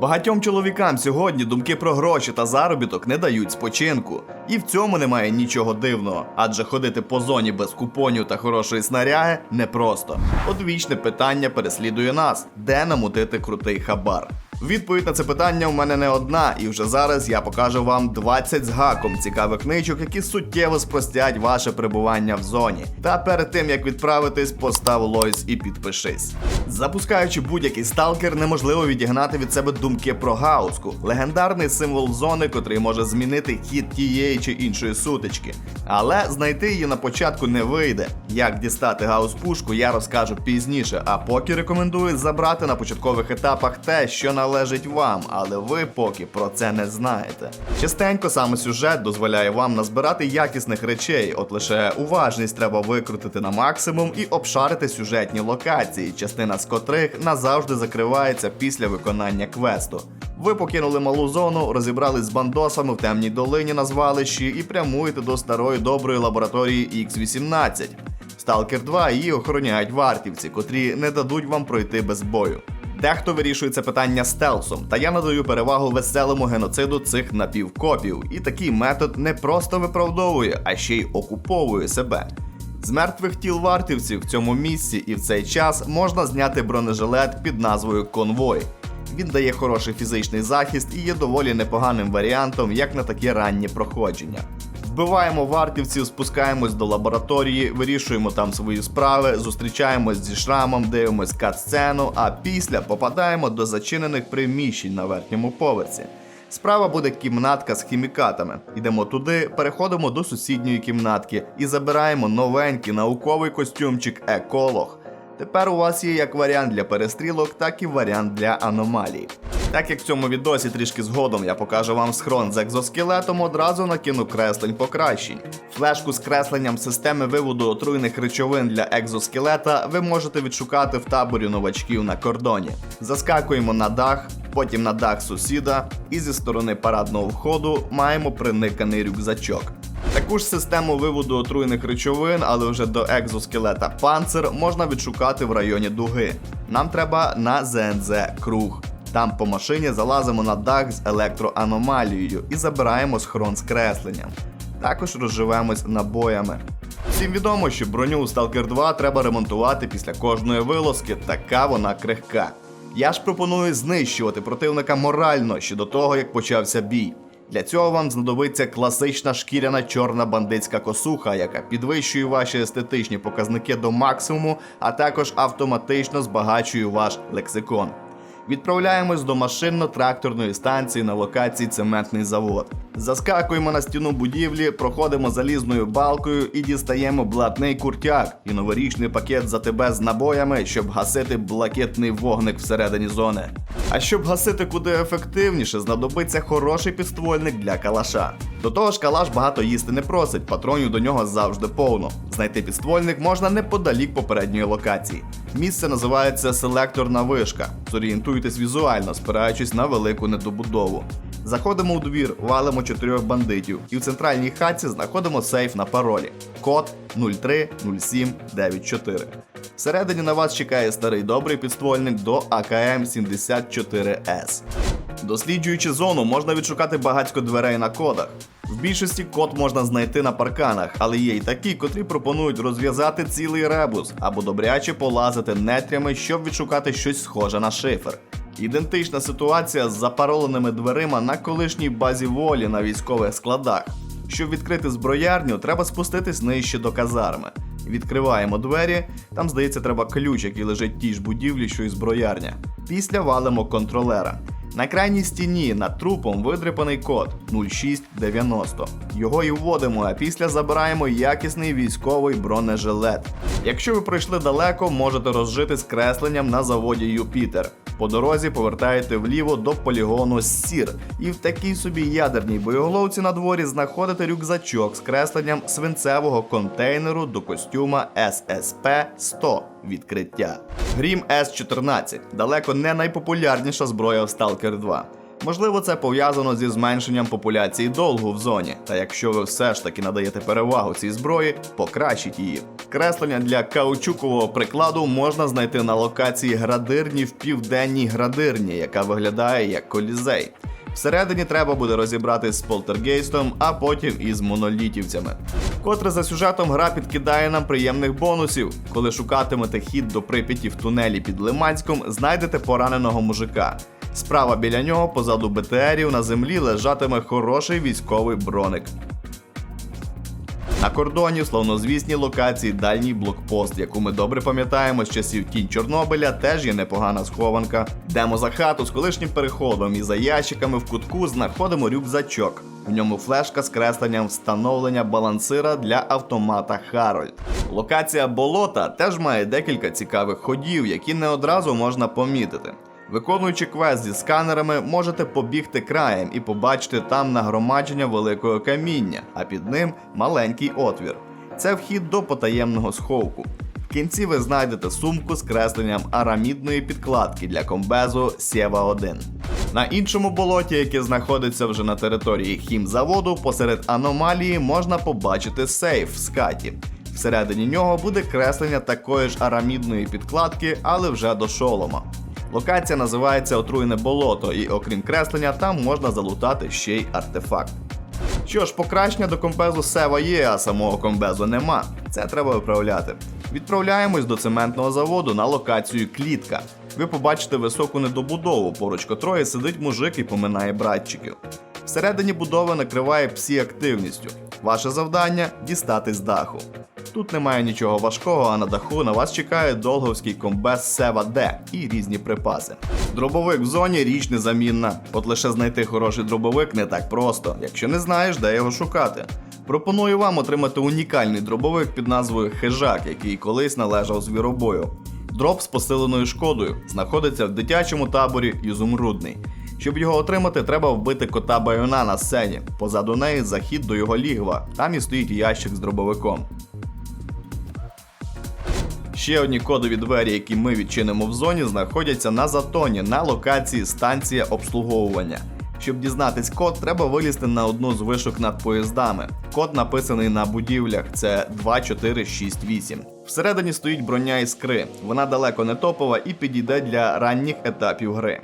Багатьом чоловікам сьогодні думки про гроші та заробіток не дають спочинку. І в цьому немає нічого дивного, адже ходити по зоні без купонів та хорошої снаряги непросто. Одвічне питання переслідує нас: де намутити крутий хабар? Відповідь на це питання у мене не одна, і вже зараз я покажу вам 20 з гаком цікавих ничок, які суттєво спростять ваше перебування в зоні. Та перед тим як відправитись, постав лойс і підпишись. Запускаючи будь-який сталкер, неможливо відігнати від себе думки про гауску, легендарний символ зони, котрий може змінити хід тієї чи іншої сутички. Але знайти її на початку не вийде. Як дістати гаус-пушку, я розкажу пізніше. А поки рекомендую забрати на початкових етапах те, що належить вам, але ви поки про це не знаєте. Частенько саме сюжет дозволяє вам назбирати якісних речей, от лише уважність треба викрутити на максимум і обшарити сюжетні локації, частина з котрих назавжди закривається після виконання квесту. Ви покинули малу зону, розібрались з бандосами в темній долині на звалищі і прямуєте до старої доброї лабораторії X18. Сталкер 2 її охороняють вартівці, котрі не дадуть вам пройти без бою. Дехто вирішує це питання стелсом, та я надаю перевагу веселому геноциду цих напівкопів, і такий метод не просто виправдовує, а ще й окуповує себе. З мертвих тіл вартівців в цьому місці і в цей час можна зняти бронежилет під назвою Конвой. Він дає хороший фізичний захист і є доволі непоганим варіантом, як на таке раннє проходження. Вбиваємо вартівців, спускаємось до лабораторії, вирішуємо там свої справи, зустрічаємось зі шрамом, дивимось кат-сцену, а після попадаємо до зачинених приміщень на верхньому поверсі. Справа буде кімнатка з хімікатами. Йдемо туди, переходимо до сусідньої кімнатки і забираємо новенький науковий костюмчик еколог. Тепер у вас є як варіант для перестрілок, так і варіант для аномалій. Так як в цьому відосі трішки згодом я покажу вам схрон з екзоскелетом, одразу накину креслень покращень. Флешку з кресленням системи виводу отруйних речовин для екзоскелета ви можете відшукати в таборі новачків на кордоні. Заскакуємо на дах, потім на дах сусіда, і зі сторони парадного входу маємо приниканий рюкзачок. Таку ж систему виводу отруйних речовин, але вже до екзоскелета панцир можна відшукати в районі дуги. Нам треба на ЗНЗ круг. Там по машині залазимо на дах з електроаномалією і забираємо схрон з кресленням. Також розживемось набоями. Всім відомо, що броню у Stalker 2 треба ремонтувати після кожної вилазки, така вона крихка. Я ж пропоную знищувати противника морально ще до того, як почався бій. Для цього вам знадобиться класична шкіряна чорна бандитська косуха, яка підвищує ваші естетичні показники до максимуму, а також автоматично збагачує ваш лексикон. Відправляємось до машинно-тракторної станції на локації цементний завод. Заскакуємо на стіну будівлі, проходимо залізною балкою і дістаємо блатний куртяк і новорічний пакет за тебе з набоями, щоб гасити блакитний вогник всередині зони. А щоб гасити куди ефективніше, знадобиться хороший підствольник для калаша. До того ж, калаш багато їсти не просить, патронів до нього завжди повно. Знайти підствольник можна неподалік попередньої локації. Місце називається селекторна вишка. Зорієнтуйтесь візуально, спираючись на велику недобудову. Заходимо у двір, валимо чотирьох бандитів, і в центральній хатці знаходимо сейф на паролі. Код 030794. Всередині на вас чекає старий добрий підствольник до АКМ 74С. Досліджуючи зону, можна відшукати багатько дверей на кодах. В більшості код можна знайти на парканах, але є й такі, котрі пропонують розв'язати цілий ребус або добряче полазити нетрями, щоб відшукати щось схоже на шифр. Ідентична ситуація з запароленими дверима на колишній базі волі на військових складах. Щоб відкрити зброярню, треба спуститись нижче до казарми. Відкриваємо двері, там, здається, треба ключ, який лежить в тій ж будівлі, що й зброярня. Після валимо контролера. На крайній стіні над трупом видрипаний код 0690. Його і вводимо, а після забираємо якісний військовий бронежилет. Якщо ви пройшли далеко, можете розжити з кресленням на заводі Юпітер. По дорозі повертаєте вліво до полігону Сір, і в такій собі ядерній боєголовці на дворі знаходите рюкзачок з кресленням свинцевого контейнеру до костюма SSP 100 відкриття. Грім С-14 далеко не найпопулярніша зброя в Stalker 2. Можливо, це пов'язано зі зменшенням популяції долгу в зоні. Та якщо ви все ж таки надаєте перевагу цій зброї, покращіть її. Креслення для каучукового прикладу можна знайти на локації градирні в південній градирні, яка виглядає як колізей. Всередині треба буде розібратись з полтергейстом, а потім із монолітівцями. Котре за сюжетом гра підкидає нам приємних бонусів. Коли шукатимете хід до прип'яті в тунелі під Лиманськом, знайдете пораненого мужика. Справа біля нього, позаду БТРів, на землі лежатиме хороший військовий броник. На кордоні в локації дальній блокпост, яку ми добре пам'ятаємо з часів тінь Чорнобиля, теж є непогана схованка. Йдемо за хату з колишнім переходом і за ящиками в кутку знаходимо рюкзачок. В ньому флешка з кресленням встановлення балансира для автомата Харольд. Локація болота теж має декілька цікавих ходів, які не одразу можна помітити. Виконуючи квест зі сканерами, можете побігти краєм і побачити там нагромадження великого каміння, а під ним маленький отвір. Це вхід до потаємного сховку. В кінці ви знайдете сумку з кресленням арамідної підкладки для комбезу Сєва 1. На іншому болоті, яке знаходиться вже на території хімзаводу, посеред аномалії можна побачити сейф з каті. Всередині нього буде креслення такої ж арамідної підкладки, але вже до шолома. Локація називається Отруєне болото, і окрім креслення, там можна залутати ще й артефакт. Що ж, покращення до комбезу Сева є, а самого комбезу нема. Це треба виправляти. Відправляємось до цементного заводу на локацію Клітка. Ви побачите високу недобудову, поруч котрої сидить мужик і поминає братчиків. Всередині будови накриває псі активністю. Ваше завдання дістати з даху. Тут немає нічого важкого, а на даху на вас чекає долговський комбез Сева Д і різні припаси. Дробовик в зоні річ незамінна. От лише знайти хороший дробовик не так просто, якщо не знаєш, де його шукати. Пропоную вам отримати унікальний дробовик під назвою Хижак, який колись належав звіробою. Дроб з посиленою шкодою знаходиться в дитячому таборі Ізумрудний. Щоб його отримати, треба вбити кота Байона на сцені. Позаду неї захід до його лігва. Там і стоїть ящик з дробовиком. Ще одні кодові двері, які ми відчинимо в зоні, знаходяться на затоні на локації станція обслуговування. Щоб дізнатись код, треба вилізти на одну з вишок над поїздами. Код написаний на будівлях, це 2468. Всередині стоїть броня іскри. Вона далеко не топова і підійде для ранніх етапів гри.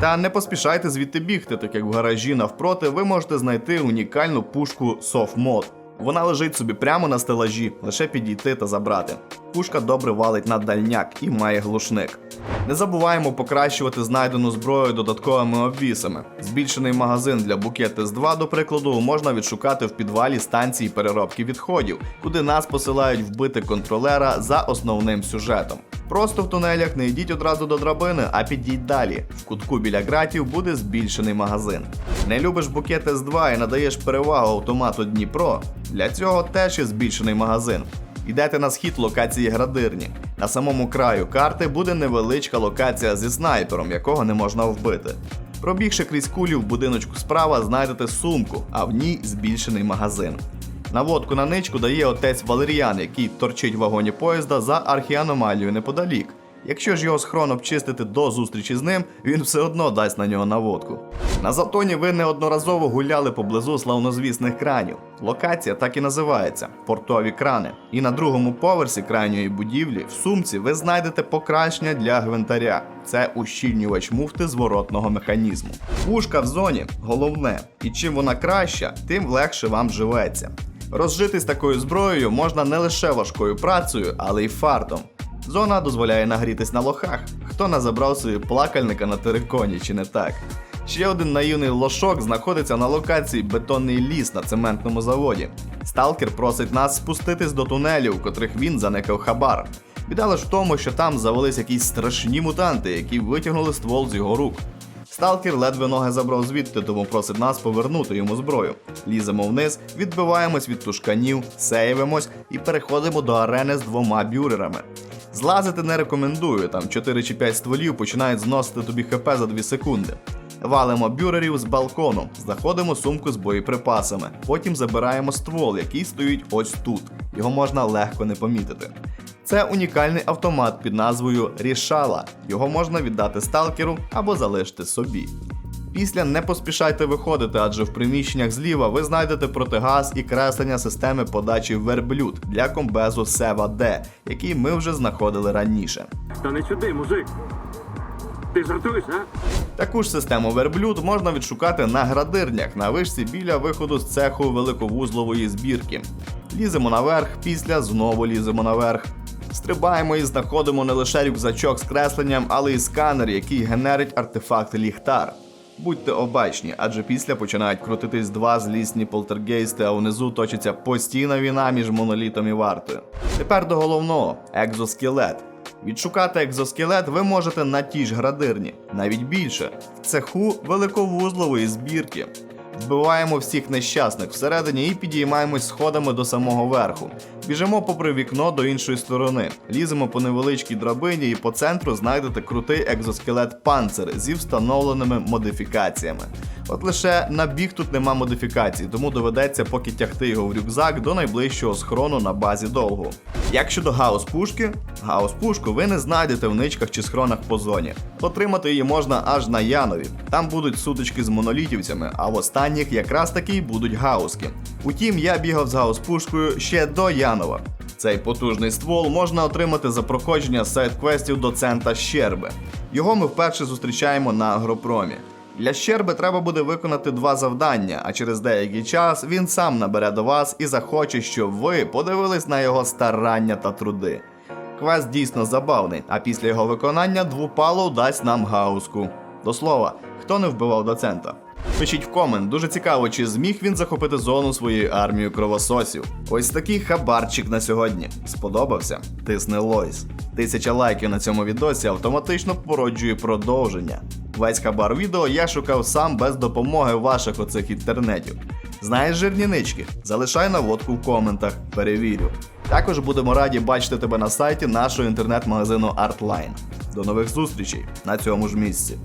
Та не поспішайте звідти бігти, так як в гаражі навпроти ви можете знайти унікальну пушку SoftMod. Вона лежить собі прямо на стелажі, лише підійти та забрати. Пушка добре валить на дальняк і має глушник. Не забуваємо покращувати знайдену зброю додатковими обвісами. Збільшений магазин для букет С2, до прикладу, можна відшукати в підвалі станції переробки відходів, куди нас посилають вбити контролера за основним сюжетом. Просто в тунелях не йдіть одразу до драбини, а підіть далі. В кутку біля ґратів буде збільшений магазин. Не любиш букет С2 і надаєш перевагу автомату Дніпро. Для цього теж є збільшений магазин. Йдете на схід локації градирні. На самому краю карти буде невеличка локація зі снайпером, якого не можна вбити. Пробігши крізь кулі в будиночку справа, знайдете сумку, а в ній збільшений магазин. Наводку на ничку дає отець Валеріан, який торчить в вагоні поїзда за архіаномалією неподалік. Якщо ж його схрон обчистити до зустрічі з ним, він все одно дасть на нього наводку. На затоні ви неодноразово гуляли поблизу славнозвісних кранів. Локація так і називається портові крани. І на другому поверсі крайньої будівлі в сумці ви знайдете покращення для гвинтаря. Це ущільнювач муфти зворотного механізму. Пушка в зоні головне, і чим вона краща, тим легше вам живеться. Розжитись такою зброєю можна не лише важкою працею, але й фартом. Зона дозволяє нагрітись на лохах. Хто не забрав собі плакальника на териконі, чи не так? Ще один наївний лошок знаходиться на локації бетонний ліс на цементному заводі. Сталкер просить нас спуститись до тунелів, у котрих він заникав хабар. Біда лиш в тому, що там завелись якісь страшні мутанти, які витягнули ствол з його рук. Сталкер ледве ноги забрав звідти, тому просить нас повернути йому зброю. Ліземо вниз, відбиваємось від тушканів, сейвимось і переходимо до арени з двома бюрерами. Злазити не рекомендую, там 4 чи 5 стволів починають зносити тобі хп за 2 секунди. Валимо бюрерів з балкону, знаходимо сумку з боєприпасами. Потім забираємо ствол, який стоїть ось тут. Його можна легко не помітити. Це унікальний автомат під назвою Рішала. Його можна віддати сталкеру або залишити собі. Після не поспішайте виходити, адже в приміщеннях зліва ви знайдете протигаз і креслення системи подачі верблюд для комбезу Сева Д, який ми вже знаходили раніше. Та не чуди, мужик. Ти жартуєш, а? Таку ж систему верблюд можна відшукати на градирнях на вишці біля виходу з цеху великовузлової збірки. Ліземо наверх, після знову ліземо наверх. Стрибаємо і знаходимо не лише рюкзачок з кресленням, але й сканер, який генерить артефакт ліхтар. Будьте обачні, адже після починають крутитись два злісні полтергейсти, а внизу точиться постійна війна між монолітом і вартою. Тепер до головного екзоскелет. Відшукати екзоскелет ви можете на тій ж градирні, навіть більше, в цеху великовузлової збірки. Вбиваємо всіх нещасних всередині і підіймаємось сходами до самого верху. Біжимо попри вікно до іншої сторони, ліземо по невеличкій драбині і по центру знайдете крутий екзоскелет панцир зі встановленими модифікаціями. От лише на біг тут нема модифікацій, тому доведеться поки тягти його в рюкзак до найближчого схрону на базі довгу. Як щодо гаус пушки, гаус пушку ви не знайдете в ничках чи схронах по зоні. Отримати її можна аж на Янові. Там будуть сутички з монолітівцями, а в останніх якраз таки будуть гауски. Утім, я бігав з гаус пушкою ще до Янова. Цей потужний ствол можна отримати за проходження сайт-квестів доцента Щерби. Його ми вперше зустрічаємо на агропромі. Для щерби треба буде виконати два завдання, а через деякий час він сам набере до вас і захоче, щоб ви подивились на його старання та труди. Квест дійсно забавний, а після його виконання двупало дасть нам гауску. До слова, хто не вбивав доцента? Пишіть в комент, дуже цікаво, чи зміг він захопити зону своєю армією кровососів. Ось такий хабарчик на сьогодні. Сподобався? Тисни лойс. Тисяча лайків на цьому відосі автоматично породжує продовження. Весь хабар відео я шукав сам без допомоги ваших оцих інтернетів. Знаєш жирнінички? Залишай наводку в коментах, перевірю. Також будемо раді бачити тебе на сайті нашого інтернет-магазину Artline. До нових зустрічей на цьому ж місці.